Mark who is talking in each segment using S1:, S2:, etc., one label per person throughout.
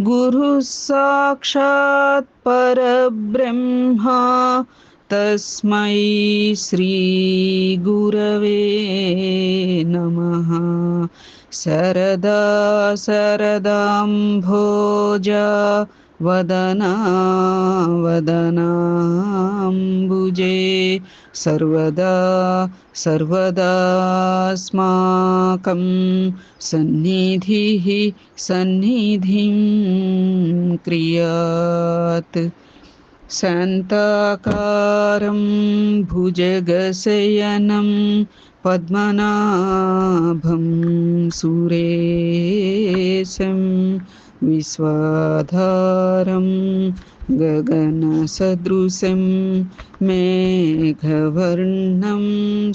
S1: गुरुः साक्षात् परब्रह्मा तस्मै श्रीगुरवे नमः। सरदा सरदाम्भोजा वदना वदनाम्बुजे। सर्वदा सर्वदास्माकं सन्निधिः सन्निधिं क्रियात्। शान्ताकारं भुजगशयनं पद्मनाभं सुरेशं विश्वाधारं गगनसदृशं मेघवर्णं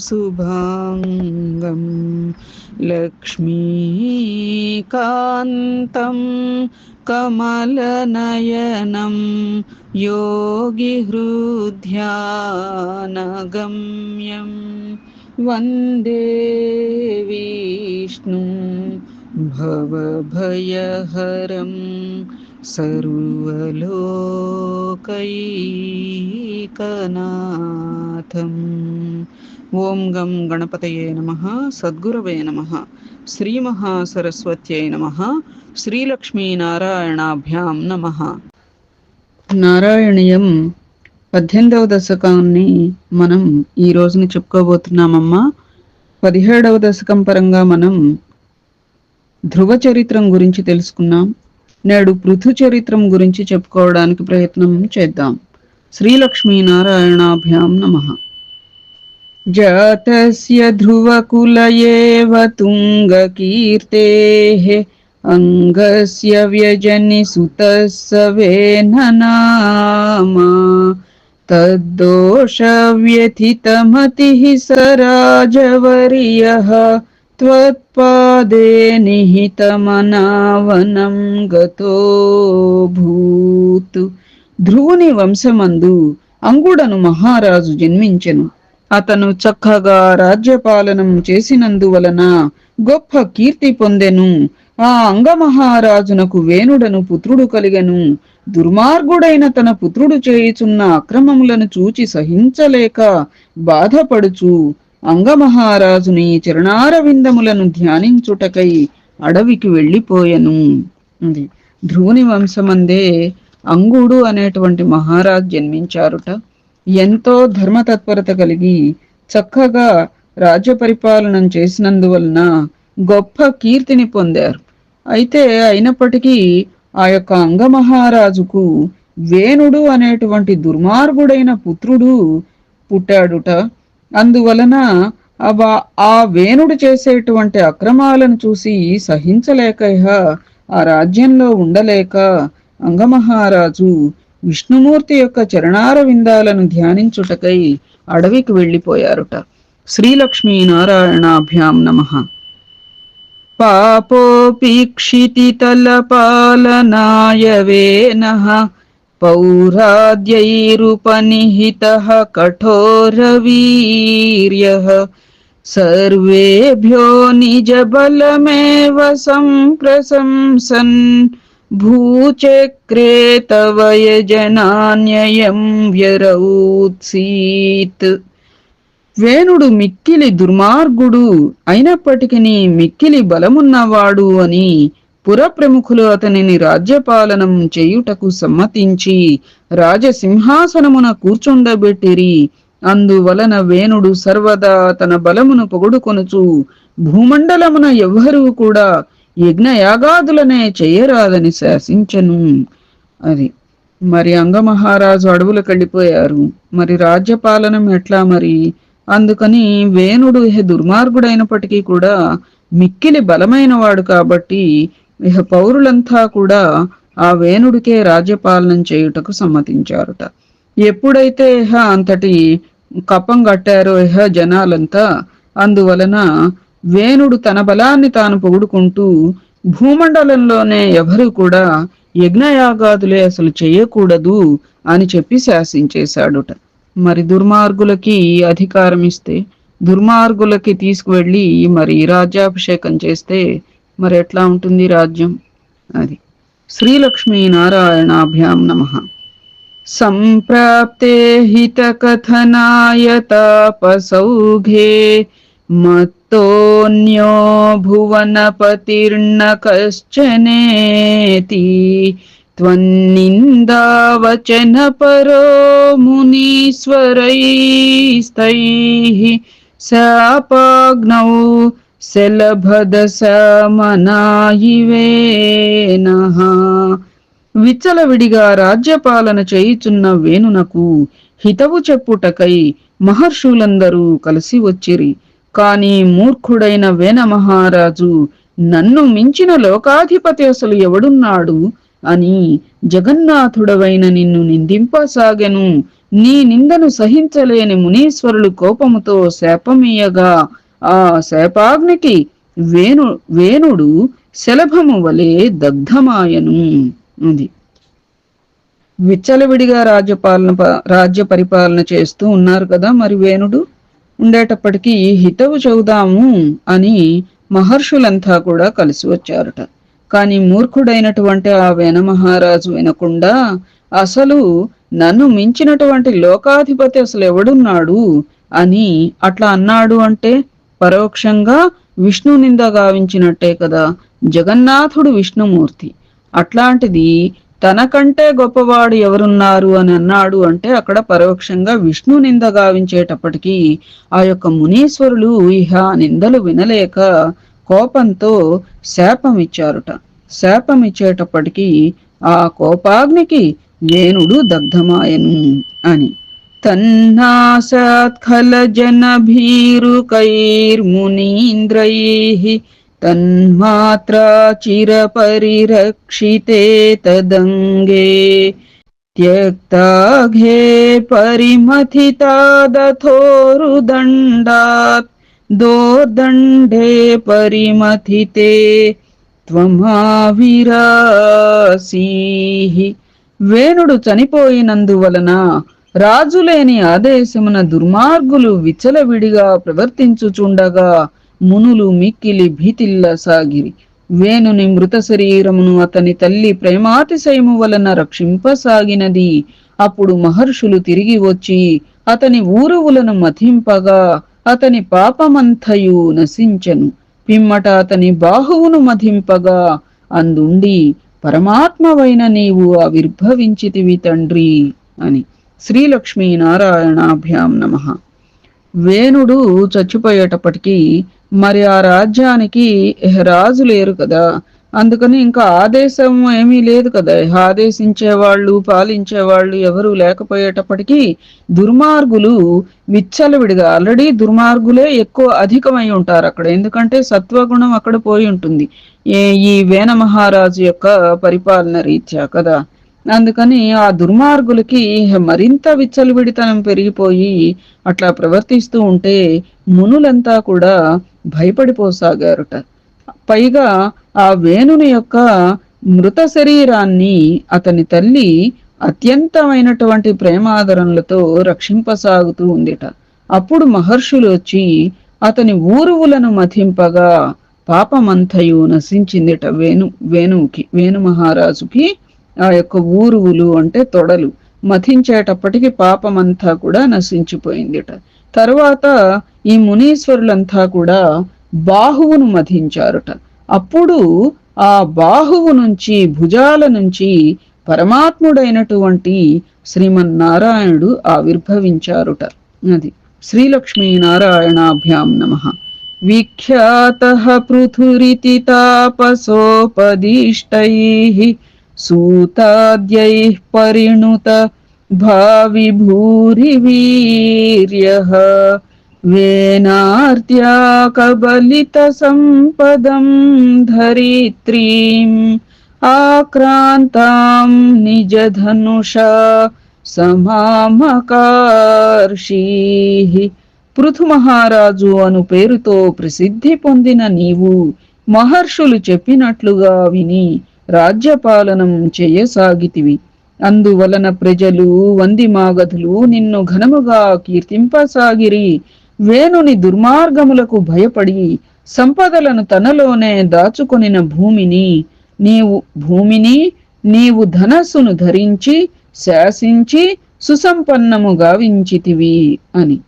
S1: शुभाङ्गं लक्ष्मीकान्तं कमलनयनं योगिहृद्यानगम्यं वंदे विष्णु भवभयहरं सर्वलोकैकनाथम् ఓం గం గణపతయే నమ సద్గురవే నమ శ్రీమహాసరస్వత్యై నమ శ్రీలక్ష్మీనారాయణాభ్యాం నమ నారాయణీయం పద్దెనిమిదవ దశకాన్ని మనం ఈ రోజుని చెప్పుకోబోతున్నామమ్మా పదిహేడవ దశకం పరంగా మనం ధ్రువ చరిత్రం గురించి తెలుసుకున్నాం నేడు పృథు చరిత్రం గురించి చెప్పుకోవడానికి ప్రయత్నం చేద్దాం. శ్రీ శ్రీలక్ష్మీనారాయణాభ్యాం నమ. జాతస్య ధ్రువకులయేవ తుంగకీర్తేః అంగస్య వ్యజని సుతస్సవేననామా తద్దోష వ్యథితమతి సరాజవర్య त्वत्पादे निहितमनावनं గతోభూత్ ధ్రువుని వంశమందు అంగుడను మహారాజు జన్మించెను అతను చక్కగా రాజ్యపాలనం చేసినందువలన గొప్ప కీర్తి పొందెను ఆ అంగమహారాజునకు వేణుడను పుత్రుడు కలిగెను దుర్మార్గుడైన తన పుత్రుడు చేయుచున్న అక్రమములను చూచి సహించలేక బాధపడుచు అంగమహారాజుని చరణారవిందములను ధ్యానించుటకై అడవికి వెళ్ళిపోయెను. అది. ధ్రువుని వంశమందే అంగుడు అనేటువంటి మహారాజ్ జన్మించారుట. ఎంతో ధర్మతత్పరత కలిగి చక్కగా రాజ్య పరిపాలన చేసినందువలన గొప్ప కీర్తిని పొందారు. అయితే అయినప్పటికీ ఆ యొక్క అంగమహారాజుకు వేణుడు అనేటువంటి దుర్మార్గుడైన పుత్రుడు పుట్టాడుట అందువలన ఆ వేణుడు చేసేటువంటి అక్రమాలను చూసి సహించలేక ఆ రాజ్యంలో ఉండలేక అంగమహారాజు విష్ణుమూర్తి యొక్క చరణార విందాలను ధ్యానించుటకై అడవికి వెళ్ళిపోయారుట. శ్రీలక్ష్మీ నారాయణాభ్యాం నమ. పాపోపీక్షితితలపాలనాయ వేనః పౌరాద్యైరుపనిహితः కఠోరవీర్యः सर्वेभ्यो निजबलमेव सम्प्रशंसन् भूचक्रे तव यजनान्ययं వ్యరౌత్సీత్ వేణుడు మిక్కిలి దుర్మార్గుడు అయినప్పటికీ మిక్కిలి బలమున్నవాడు అని పురప్రముఖులు అతనిని రాజ్యపాలనం చేయుటకు సమ్మతించి రాజసింహాసనమున కూర్చుండబెట్టిరి. అందువలన వేణుడు సర్వదా తన బలమును పొగుడుకొనుచు భూమండలమున ఎవ్వరూ కూడా యజ్ఞయాగాదులనే చేయరాదని శాసించను. అది. మరి అంగమహారాజు అడవులకు వెళ్ళిపోయారు మరి రాజ్యపాలనం ఎట్లా మరి? అందుకని వేణుడు దుర్మార్గుడైనప్పటికీ కూడా మిక్కిలి బలమైన వాడు కాబట్టి ఇహ పౌరులంతా కూడా ఆ వేణుడికే రాజ్యపాలనం చేయుటకు సమ్మతించారుట. ఎప్పుడైతే ఇహ అంతటి కప్పం కట్టారో ఇహ జనాలంతా అందువలన వేణుడు తన బలాన్ని తాను పొగుడుకుంటూ భూమండలంలోనే ఎవరు కూడా యజ్ఞయాగాదులే అసలు చేయకూడదు అని చెప్పి శాసించేశాడుట. మరి దుర్మార్గులకి అధికారం ఇస్తే దుర్మార్గులకి తీసుకువెళ్ళి మరి రాజ్యాభిషేకం చేస్తే మరి ఎట్లా ఉంటుంది రాజ్యం అది శ్రీలక్ష్మీ నారాయణాభ్యాం నమ సంప్రాప్తే హితకథనాయ తాపసౌఘే మత్తోన్యో భువనపతిర్న కశ్చనేతి त्वन्निन्दावचनपरो मुनीश्वरैस्तैः शापाग्नौ శలభదశమనాయివేనః విచ్చలవిడిగా రాజ్యపాలన చేయుచున్న వేణునకు హితవు చెప్పుటకై మహర్షులందరూ కలిసి వచ్చిరి. కాని మూర్ఖుడైన వేన మహారాజు నన్ను మించిన లోకాధిపతి అసలు ఎవడున్నాడు అని జగన్నాథుడవైన నిన్ను నిందింపసాగెను. నీ నిందను సహించలేని మునీశ్వరులు కోపముతో శాపమీయగా ఆ శాపాగ్నికి వేణు వేణుడు శలభము వలె దగ్ధమాయను ఉంది. విచ్చలవిడిగా రాజ్యపాలన రాజ్య పరిపాలన చేస్తూ ఉన్నారు కదా మరి వేణుడు? ఉండేటప్పటికీ హితవు చెబుదాము అని మహర్షులంతా కూడా కలిసి వచ్చారట. కానీ మూర్ఖుడైనటువంటి ఆ వేన మహారాజు వినకుండా అసలు నన్ను మించినటువంటి లోకాధిపతి అసలు ఎవడున్నాడు అని అట్లా అన్నాడు అంటే పరోక్షంగా విష్ణు నింద గావించినట్టే కదా జగన్నాథుడు విష్ణుమూర్తి. అట్లాంటిది తనకంటే గొప్పవాడు ఎవరున్నారు అని అన్నాడు అంటే అక్కడ పరోక్షంగా విష్ణు నింద గావించేటప్పటికీ ఆ యొక్క మునీశ్వరులు ఇహ నిందలు వినలేక కోపంతో శాపం ఇచ్చారుట శాపం ఇచ్చేటప్పటికీ ఆ కోపాగ్నికి వేణుడు దగ్ధమాయను అని. తన్నాసాత్ఖల జన భీరుకైర్మునీంద్రై తన్మాత్రా చిర పరిరక్షితే తదంగే త్యక్తాఘే పరిమథితా దథోరుదండాత్ దోర్దండే పరిమథితే త్వమావిరాసీహి వేణుడు చనిపోయినందువలన రాజులేని ఆదేశమున దుర్మార్గులు విచలవిడిగా ప్రవర్తించుచుండగా మునులు మిక్కిలి భీతిల్ల సాగిరి. వేణుని మృత శరీరమును అతని తల్లి ప్రేమాతిశయము వలన రక్షింపసాగినది. అప్పుడు మహర్షులు తిరిగి వచ్చి అతని ఊరువులను మథింపగా అతని పాపమంతయు నశించెను. పిమ్మట అతని బాహువును మధింపగా అందుండి పరమాత్మవైన నీవు ఆవిర్భవించితివి తండ్రి అని. శ్రీలక్ష్మీ నారాయణాభ్యాం నమ. వేణుడు చచ్చిపోయేటప్పటికీ మరి ఆ రాజ్యానికి రాజు లేరు కదా. అందుకని ఇంకా ఆదేశం ఏమీ లేదు కదా. ఆదేశించే వాళ్ళు పాలించే వాళ్ళు లేకపోయేటప్పటికీ దుర్మార్గులు విచ్చలవిడిగా ఆల్రెడీ దుర్మార్గులే ఎక్కువ అధికమై ఉంటారు అక్కడ. ఎందుకంటే సత్వగుణం అక్కడ పోయి ఉంటుంది. ఏ ఈ వేణ మహారాజు యొక్క పరిపాలన రీత్యా కదా. అందుకని ఆ దుర్మార్గులకి మరింత విచ్చలవిడితనం పెరిగిపోయి అట్లా ప్రవర్తిస్తూ ఉంటే మునులంతా కూడా భయపడిపోసాగారుట. పైగా ఆ వేణుని యొక్క మృత శరీరాన్ని అతని తల్లి అత్యంతమైనటువంటి ప్రేమాదరణలతో రక్షింపసాగుతూ ఉందిట. అప్పుడు మహర్షులు వచ్చి అతని ఊరువులను మథింపగా పాపమంతయు నశించిందిట వేణు వేణువుకి వేణు మహారాజుకి ఆ యొక్క ఊరువులు అంటే తొడలు మథించేటప్పటికి పాపమంతా కూడా నశించిపోయిందిట. తరువాత ఈ మునీశ్వరులంతా కూడా బాహువును మధించారుట. అప్పుడు ఆ బాహువు నుంచి భుజాల నుంచి పరమాత్ముడైనటువంటి శ్రీమన్నారాయణుడు ఆవిర్భవించారుట. అది శ్రీలక్ష్మీ నారాయణాభ్యాం నమ. విఖ్యాత పృథురితి తాపసోపదిష్టై సూతాద్యై పరిణుత భావి భూరి వీర్య వేనార్త్యాకబలిత సంపదం ధరిత్రీం ఆక్రాంతాం నిజధనుషా సమామకార్షీ పృథు మహారాజు అను పేరుతో ప్రసిద్ధి పొందిన నీవు మహర్షులు చెప్పినట్లుగా విని రాజ్యపాలనం చేయసాగితివి. అందువలన ప్రజలు వందిమాగధులు నిన్ను ఘనముగా కీర్తింపసాగిరి. వేణుని దుర్మార్గములకు భయపడి సంపదలను తనలోనే దాచుకొనిన భూమిని నీవు భూమిని నీవు ధనస్సును ధరించి శాసించి సుసంపన్నము గావించితివి అని.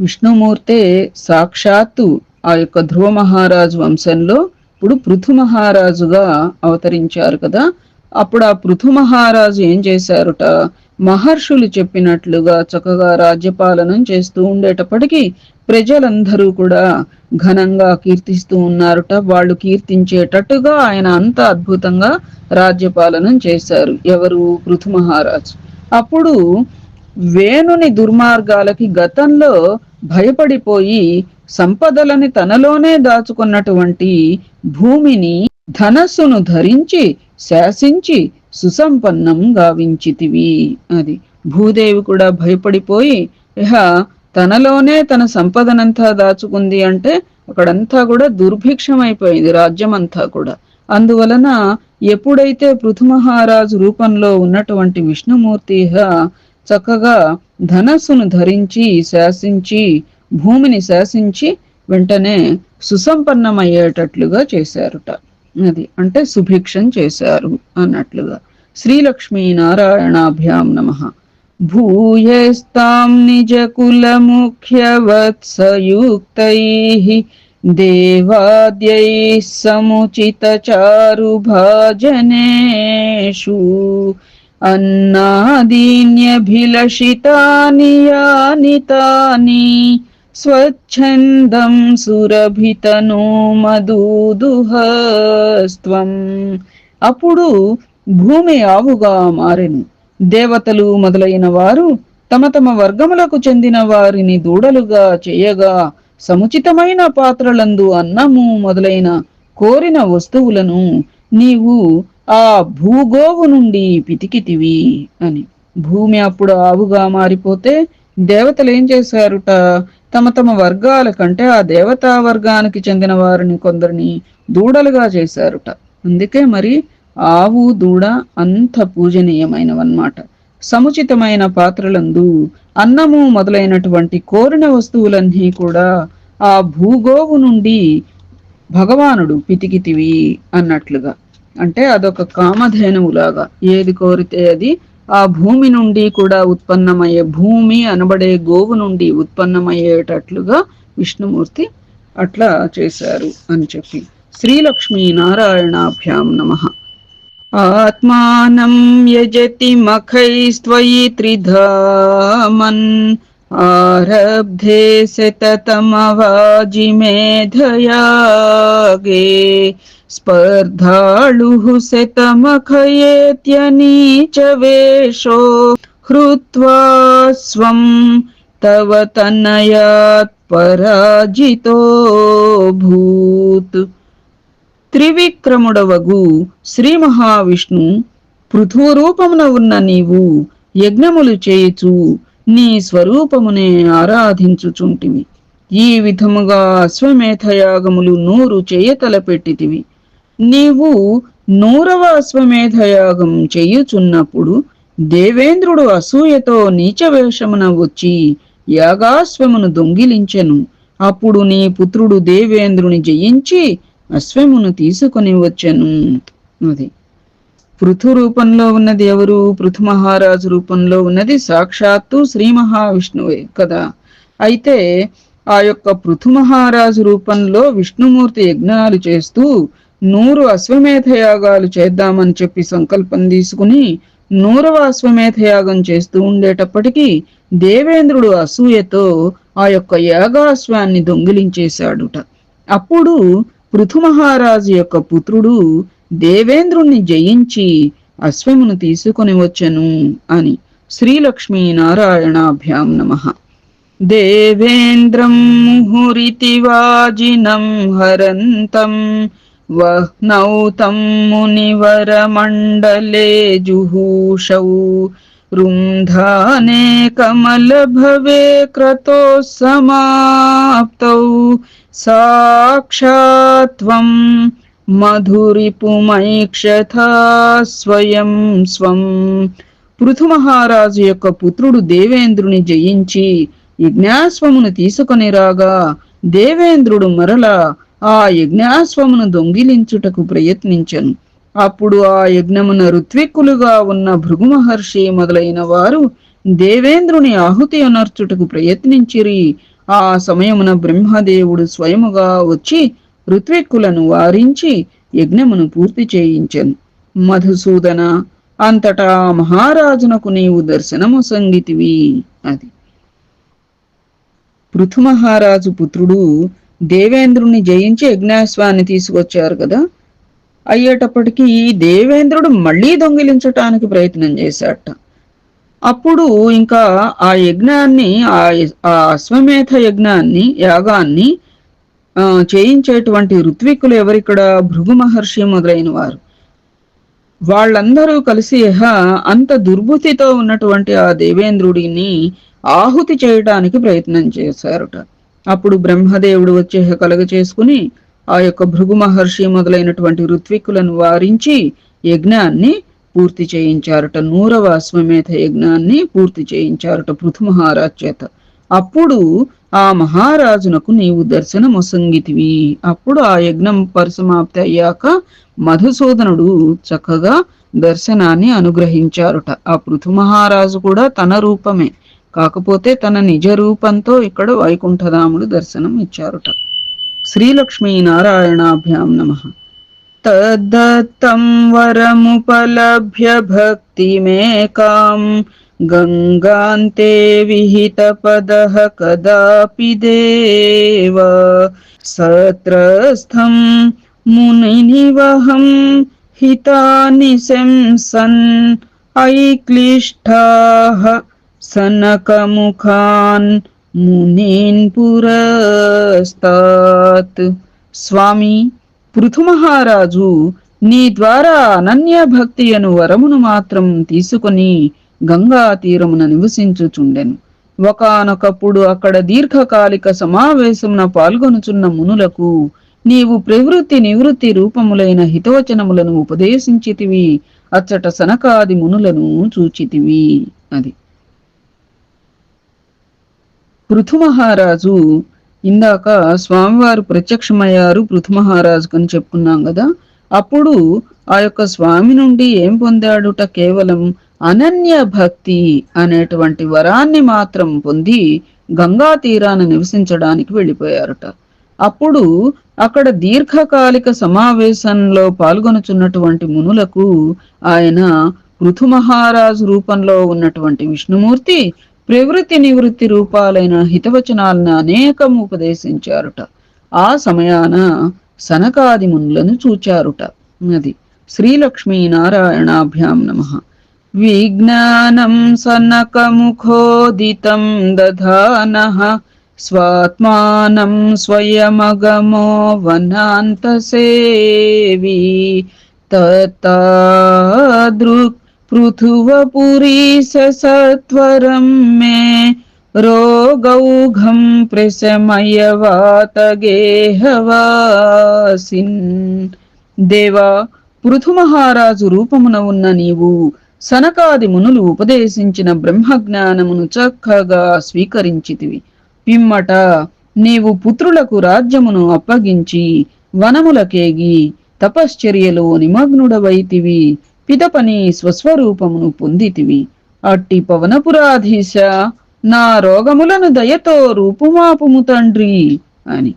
S1: విష్ణుమూర్తే సాక్షాత్తు ఆ యొక్క ధ్రువ మహారాజు వంశంలో అప్పుడు పృథు మహారాజుగా అవతరించారు కదా. అప్పుడు ఆ పృథు మహారాజు ఏం చేశారుట? మహర్షులు చెప్పినట్లుగా చక్కగా రాజ్యపాలనం చేస్తూ ఉండేటప్పటికీ ప్రజలందరూ కూడా ఘనంగా కీర్తిస్తూ ఉన్నారుట. వాళ్ళు కీర్తించేటట్టుగా ఆయన అంత అద్భుతంగా రాజ్యపాలనం చేశారు. ఎవరు? పృథు మహారాజు అప్పుడు వేణుని దుర్మార్గాలకి గతంలో భయపడిపోయి సంపదలని తనలోనే దాచుకున్నటువంటి భూమిని ధనస్సును ధరించి శాసించి సుసంపన్నం గావించితివి అది. భూదేవి కూడా భయపడిపోయి ఇహ తనలోనే తన సంపదనంతా దాచుకుంది అంటే అక్కడంతా కూడా దుర్భిక్షమైపోయింది రాజ్యం అంతా కూడా. అందువలన ఎప్పుడైతే పృథుమహారాజు రూపంలో ఉన్నటువంటి విష్ణుమూర్తి చక్కగా ధనస్సును ధరించి శాసించి భూమిని శాసించి వెంటనే సుసంపన్నమయ్యేటట్లుగా చేశారుట. అది అంటే సుభిక్షం చేశారు అన్నట్లుగా. శ్రీలక్ష్మీ నారాయణాభ్యాం నమ. భూయస్తాం నిజ కుల ముఖ్యవత్సయుక్తై దేవాద్యై సముచిత చారు భాజనేషు అన్నాదీన్యభిలషితాని యాని తాని స్వచ్ఛందం సురభితను మధుదుహస్త్వం. అప్పుడు భూమి ఆవుగా మారెను. దేవతలు మొదలైన వారు తమ తమ వర్గములకు చెందిన వారిని దూడలుగా చేయగా సముచితమైన పాత్రలందు అన్నము మొదలైన కోరిన వస్తువులను నీవు ఆ భూగోవు నుండి పితికితివి అని. భూమి అప్పుడు ఆవుగా మారిపోతే దేవతలు ఏం చేశారుట? తమ తమ వర్గాల కంటే ఆ దేవతా వర్గానికి చెందిన వారిని కొందరిని దూడలుగా చేశారుట. అందుకే మరి ఆవు దూడ అంత పూజనీయమైనవన్నమాట. సముచితమైన పాత్రలందు అన్నము మొదలైనటువంటి కోరిన వస్తువులన్నీ కూడా ఆ భూగోవు నుండి భగవానుడు పితికితివి అన్నట్లుగా. అంటే అదొక కామధేనువులాగా. ఏది కోరితే అది ఆ భూమి నుండి కూడా ఉత్పన్నమయ్యే భూమి అనబడే గోవు నుండి ఉత్పన్నమయ్యేటట్లుగా విష్ణుమూర్తి అట్లా చేశారు అని చెప్పి. శ్రీలక్ష్మీ నారాయణాభ్యాం నమ. ఆత్మానం యజతి మఖైస్త్వయి త్రిధామన్ आरब्धे శతతమవాజిమేధయాగే స్పర్ధాళుః శతమఖయేత్యనీచ వేషో హృత్వా స్వం తవ తనయాత్ పరాజితో భూత్ త్రివిక్రముడవగు శ్రీ మహావిష్ణు పృథురూపమున ఉన్న నీవు యజ్ఞములు చేయుచు నీ స్వరూపమునే ఆరాధించుచుంటివి. ఈ విధముగా అశ్వమేధయాగములు నూరు చేయతలపెట్టితివి నీవు నూరవ అశ్వమేధయాగం చేయుచున్నప్పుడు దేవేంద్రుడు అసూయతో నీచవేషమున వచ్చి యాగాశ్వమును దొంగిలించెను. అప్పుడు నీ పుత్రుడు దేవేంద్రుని జయించి అశ్వమును తీసుకొని వచ్చెను. అది. పృథు రూపంలో ఉన్నది ఎవరు? పృథు మహారాజు రూపంలో ఉన్నది సాక్షాత్తు శ్రీ మహావిష్ణువే కదా. అయితే ఆ యొక్క పృథు మహారాజు రూపంలో విష్ణుమూర్తి యజ్ఞాలు చేస్తూ నూరు అశ్వమేధ యాగాలు చేద్దామని చెప్పి సంకల్పం తీసుకుని నూరవ అశ్వమేధ యాగం చేస్తూ ఉండేటప్పటికీ దేవేంద్రుడు అసూయతో ఆ యొక్క యాగాశ్వాన్ని దొంగిలించేశాడుట. అప్పుడు పృథు మహారాజు యొక్క పుత్రుడు దేవేంద్రుణ్ణి జయించి అశ్వమును తీసుకొని వచ్చెను అని శ్రీలక్ష్మీ నారాయణాభ్యాం నమ. దేవేంద్రం ముహురితి వాజినం హరంతం వహ్నౌతం మునివరమండలే జుహూషౌ. రుంధానే కమలభవే క్రతో సమాప్తౌ సాక్షాత్వం మధురిపుమైక్షథా స్వయం స్వం. పృథుమహారాజు యొక్క పుత్రుడు దేవేంద్రుని జయించి యజ్ఞాశ్వమును తీసుకొని రాగా దేవేంద్రుడు మరల ఆ యజ్ఞాశ్వమును దొంగిలించుటకు ప్రయత్నించను. అప్పుడు ఆ యజ్ఞమున ఋత్విక్కులుగా ఉన్న భృగు మహర్షి మొదలైన వారు దేవేంద్రుని ఆహుతి అనర్చుటకు ప్రయత్నించిరి. ఆ సమయమున బ్రహ్మదేవుడు స్వయముగా వచ్చి ఋత్విక్కులను వారించి యజ్ఞమును పూర్తి చేయించెను. మధుసూదన అంతటా మహారాజునకు నీవు దర్శనము సంగితివి అది. పృథుమహారాజు పుత్రుడు దేవేంద్రుని జయించి యజ్ఞాశ్వాన్ని తీసుకొచ్చారు కదా. అయ్యేటప్పటికీ దేవేంద్రుడు మళ్ళీ దొంగిలించటానికి ప్రయత్నం చేశాట. అప్పుడు ఇంకా ఆ యజ్ఞాన్ని ఆ అశ్వమేధ యజ్ఞాన్ని యాగాన్ని చేయించేటువంటి ఋత్వికులు ఎవరిక్కడ? భృగు మహర్షి మొదలైన వారు. వాళ్ళందరూ కలిసి అంత దుర్బుద్ధితో ఉన్నటువంటి ఆ దేవేంద్రుడిని ఆహుతి చేయడానికి ప్రయత్నం చేశారట. అప్పుడు బ్రహ్మదేవుడు వచ్చే కలగ చేసుకుని ఆ యొక్క భృగు మహర్షి మొదలైనటువంటి ఋత్విక్కులను వారించి యజ్ఞాన్ని పూర్తి చేయించారట. నూరవ అశ్వమేధ యజ్ఞాన్ని పూర్తి చేయించారట పృథు మహారాజ్ చేత. అప్పుడు ఆ మహారాజునకు నీవు దర్శనమొసంగితివి. అప్పుడు ఆ యజ్ఞం పరిసమాప్తి అయ్యాక మధుసూదనుడు చక్కగా దర్శనాన్ని అనుగ్రహించారుట. ఆ పృథు మహారాజు కూడా తన రూపమే. కాకపోతే తన నిజ రూపంతో ఇక్కడ వైకుంఠధాముడు దర్శనం ఇచ్చారుట. శ్రీలక్ష్మీ నారాయణాభ్యాం నమ. తద్దత్తం వరముపలభ్య భక్తిమేకాం गङ्गान्ते विहितपदः कदापि देव। सत्रस्थं मुनिनिवहं हितानि शंसन् ऐक्लिष्टाः सनकमुखान् మునీన్ పురస్తాత్ स्वामी पृथुमहाराजु నీ ద్వారా అనన్య భక్తి అను వరమును మాత్రం తీసుకుని గంగా తీరమున నివసించుచుండెను. ఒకనొకప్పుడు అక్కడ దీర్ఘకాలిక సమావేశమున పాల్గొనుచున్న మునులకు నీవు ప్రవృత్తి నివృత్తి రూపములైన హితవచనములను ఉపదేశించితివి అచ్చట సనకాది మునులను చూచితివి అది. పృథుమహారాజు ఇందాక స్వామివారు ప్రత్యక్షమయ్యారు పృథుమహారాజుకు అని చెప్పుకున్నాం కదా అప్పుడు ఆ యొక్క స్వామి నుండి ఏం పొందాడుట కేవలం అనన్య భక్తి అనేటువంటి వరాన్ని మాత్రం పొంది గంగా తీరాన నివసించడానికి వెళ్ళిపోయారట. అప్పుడు అక్కడ దీర్ఘకాలిక సమావేశంలో పాల్గొనుచున్నటువంటి మునులకు ఆయన పృథు మహారాజు రూపంలో ఉన్నటువంటి విష్ణుమూర్తి ప్రవృత్తి నివృత్తి రూపాలైన హితవచనాలను అనేకం ఉపదేశించారుట. ఆ సమయాన సనకాది మునులను చూచారుట. అది శ్రీలక్ష్మీ నారాయణాభ్యాం నమ. విజ్ఞానం సనకముఖోదితం దధాన స్వాత్మానం స్వయమగమో వనాంతసేవి తత్తాదృక్ పృథువపురీ సత్వరం మే రోగౌఘం ప్రశమయవాతగేహవాసిన్ దేవా పృథు మహారాజు రూపమున ఉన్న నీవు సనకాది మునులు ఉపదేశించిన బ్రహ్మజ్ఞానమును చక్కగా స్వీకరించితివి. పిమ్మట నీవు పుత్రులకు రాజ్యమును అప్పగించి వనములకేగి తపశ్చర్యలో నిమగ్నుడవైతివి పిదపని స్వస్వరూపమును పొందితివి. అట్టి పవనపురాధీశ నా రోగములను దయతో రూపుమాపుము తండ్రి అని.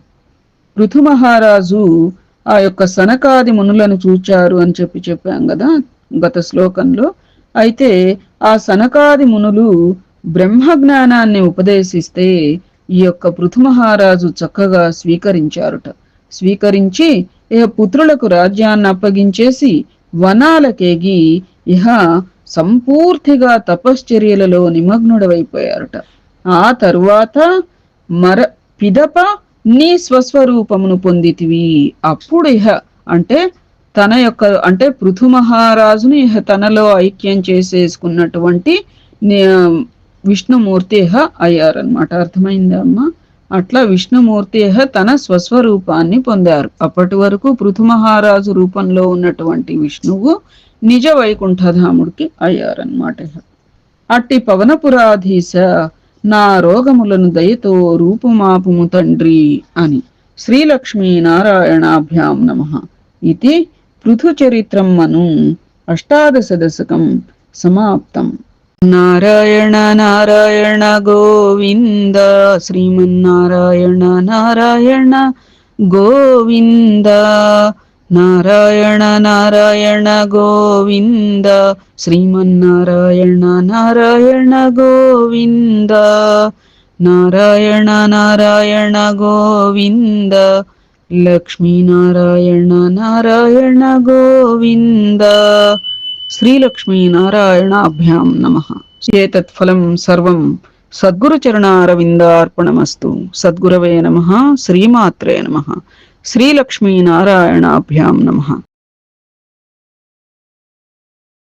S1: ఋతుమహారాజు ఆ యొక్క సనకాది మునులను చూచారు అని చెప్పి చెప్పాం కదా గత శ్లోకంలో. అయితే ఆ సనకాది మునులు బ్రహ్మ జ్ఞానాన్ని ఉపదేశిస్తే ఈ యొక్క పృథుమహారాజు చక్కగా స్వీకరించారుట. స్వీకరించి ఇహ పుత్రులకు రాజ్యాన్ని అప్పగించేసి వనాలకేగి ఇహ సంపూర్తిగా తపశ్చర్యలలో నిమగ్నుడవైపోయారట. ఆ తరువాత మర పిదప నీ స్వస్వరూపమును పొందితివి. అప్పుడు ఇహ అంటే తన యొక్క అంటే పృథు మహారాజుని తనలో ఐక్యం చేసేసుకున్నటువంటి విష్ణుమూర్తి అయ్యారనమాట అర్థమైందా అమ్మా? అట్లా విష్ణుమూర్తి తన స్వస్వరూపాన్ని పొందారు. అప్పటి వరకు పృథు మహారాజు రూపంలో ఉన్నటువంటి విష్ణువు నిజ వైకుంఠధాముడికి అయ్యారనమాట అట్టి పవనపురాధీశ నా రోగములను దయతో రూపుమాపుము తండ్రి అని శ్రీలక్ష్మీ నారాయణాభ్యాం నమ. ఇది पृथुचरित्रम् मनु अष्टादशदशकम् समाप्तम् नारायण नारायण गोविन्द। श्रीमन्नारायण नारायण गोविन्द। नारायण नारायण गोविन्द। श्रीमन्नारायण नारायण गोविन्द। नारायण नारायण गोविन्द। లక్ష్మీనారాయణ నారాయణ గోవింద శ్రీలక్ష్మీనారాయణాభ్యాం నమ ఏతత్ ఫలం సర్వం సద్గురుచరణారవిందార్పణమస్తు సద్గురవే నమ శ్రీమాత్రే నమ శ్రీలక్ష్మీనారాయణాభ్యాం నమ